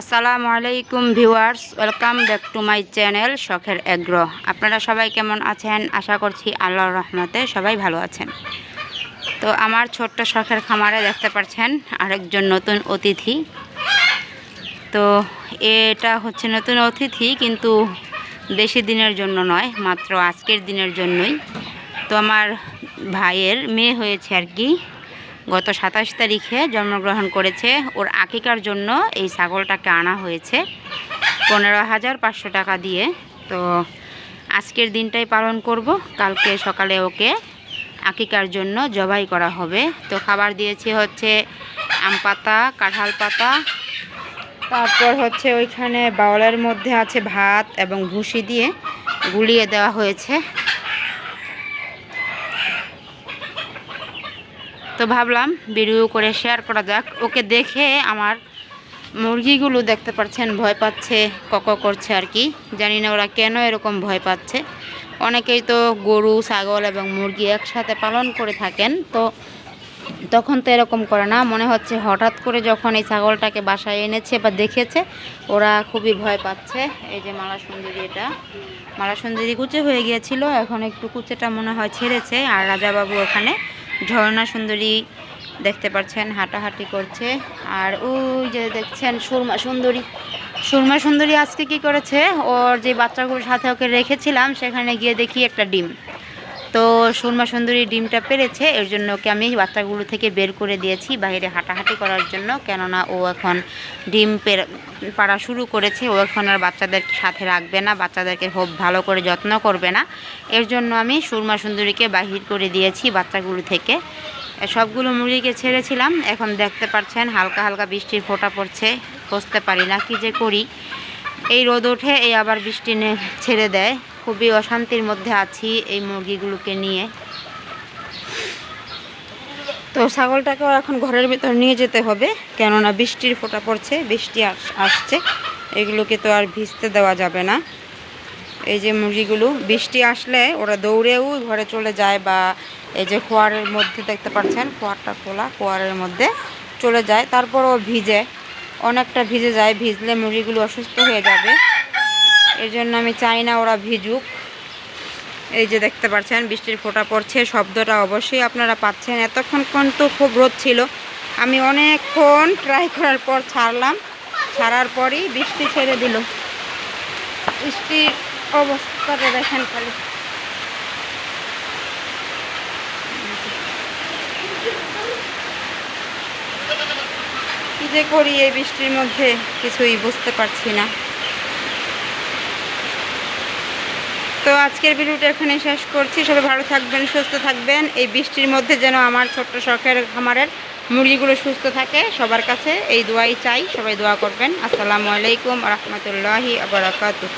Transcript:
আসসালামু আলাইকুম viewers, welcome back to my channel শখের এগ্র। আপনারা সবাই কেমন আছেন? আশা করছি আল্লাহর রহমতে সবাই ভালো আছেন। তো আমার ছোট্ট শখের খামারে দেখতে পাচ্ছেন আরেকজন নতুন অতিথি। তো এটা হচ্ছে নতুন অতিথি, কিন্তু বেশি দিনের জন্য নয়, মাত্র আজকের দিনের জন্যই। তো আমার ভাইয়ের মেয়ে হয়েছে আর কি। গত সাতাশ তারিখে জন্মগ্রহণ করেছে ওর আকিকার জন্য এই ছাগলটাকে আনা হয়েছে পনেরো হাজার পাঁচশো টাকা দিয়ে। তো আজকের দিনটাই পালন করব। কালকে সকালে ওকে আকিকার জন্য জবাই করা হবে। তো খাবার দিয়েছি হচ্ছে আম পাতা, কাঁঠাল পাতা, তারপর হচ্ছে ওইখানে বাউলের মধ্যে আছে ভাত এবং ভুসি দিয়ে গুলিয়ে দেওয়া হয়েছে। তো ভাবলাম ভিডিও করে শেয়ার করা যাক। ওকে দেখে আমার মুরগিগুলো দেখতে পাচ্ছেন, ভয় পাচ্ছে, কক করছে আর কি। জানি না ওরা কেন এরকম ভয় পাচ্ছে। অনেকেই তো গরু, ছাগল এবং মুরগি একসাথে পালন করে থাকেন, তো তখন তো এরকম করে না। মনে হচ্ছে হঠাৎ করে যখন এই ছাগলটাকে বাসায় এনেছে বা দেখেছে, ওরা খুবই ভয় পাচ্ছে। এই যে মালা সুন্দরী এটা মালা সুন্দরী কুচে হয়ে গিয়েছিল, এখন একটু কুচেটা মনে হয় ছেড়েছে, আর রাজাবাবু ওখানে ঝর্ণা সুন্দরী দেখতে পাচ্ছেন, হাঁটাহাঁটি করছে। আর ওই যে দেখছেন সুরমা সুন্দরী। সুরমা সুন্দরী আজকে কি করেছে? ওর যে বাচ্চাগুলোর সাথে ওকে রেখেছিলাম, সেখানে গিয়ে দেখি একটা ডিম। তো সুরমা সুন্দরী ডিমটা পেরেছে, এর জন্য ওকে আমি বাচ্চাগুলো থেকে বের করে দিয়েছি বাইরে হাঁটাহাঁটি করার জন্য, কেননা ও এখন ডিম পাড়া শুরু করেছে, ও এখন আর বাচ্চাদের সাথে রাখবে না, বাচ্চাদেরকে খুব ভালো করে যত্ন করবে না। এর জন্য আমি সুরমা সুন্দরীকে বাহির করে দিয়েছি বাচ্চাগুলো থেকে। সবগুলো মুরগিকে ছেড়েছিলাম, এখন দেখতে পাচ্ছেন হালকা হালকা বৃষ্টির ফোঁটা পড়ছে বুঝতে পারি না, কি যে করি। এই রোদ ওঠে, এই আবার বৃষ্টি ছেড়ে দেয়। খুবই অশান্তির মধ্যে আছি এই মুরগিগুলোকে নিয়ে। তো ছাগলটাকেও এখন ঘরের ভিতর নিয়ে যেতে হবে, কেননা বৃষ্টির ফোঁটা পড়ছে, বৃষ্টি আস- আসছে। এগুলোকে তো আর ভিজতে দেওয়া যাবে না। এই যে মুরগিগুলো, বৃষ্টি আসলে ওরা দৌড়েও ঘরে চলে যায় বা এই যে খোয়ারের মধ্যে দেখতে পাচ্ছেন, খোয়ারটা খোলা, খোয়ারের মধ্যে চলে যায়, তারপরও ভিজে, অনেকটা ভিজে যায়, ভিজলে মুরগিগুলো অসুস্থ হয়ে যাবে। এই জন্য আমি চাই না ওরা ভিজুক। এই যে দেখতে পাচ্ছেন, বৃষ্টির ফোঁটা পড়ছে, শব্দটা অবশ্যই আপনারা পাচ্ছেন। এতক্ষণ কিন্তু খুব রোদ ছিল। আমি অনেকক্ষণ ট্রাই করার পর ছাড়লাম। ছাড়ার পরই বৃষ্টি ছেড়ে দিল। বৃষ্টির অবস্থাটা দেখেন খালি। কি যে করি এই বৃষ্টির মধ্যে, কিছুই বুঝতে পারছি না। তো আজকের ভিডিওটা এখানে শেষ করছি। সবাই ভালো থাকবেন, সুস্থ থাকবেন। এই বৃষ্টির মধ্যে যেন আমার ছোট্ট শখের খামারের মুরগিগুলো সুস্থ থাকে, সবার কাছে এই দোয়াই চাই। সবাই দোয়া করবেন। আসসালামু আলাইকুম রহমতুল্লাহি আবরাকাতু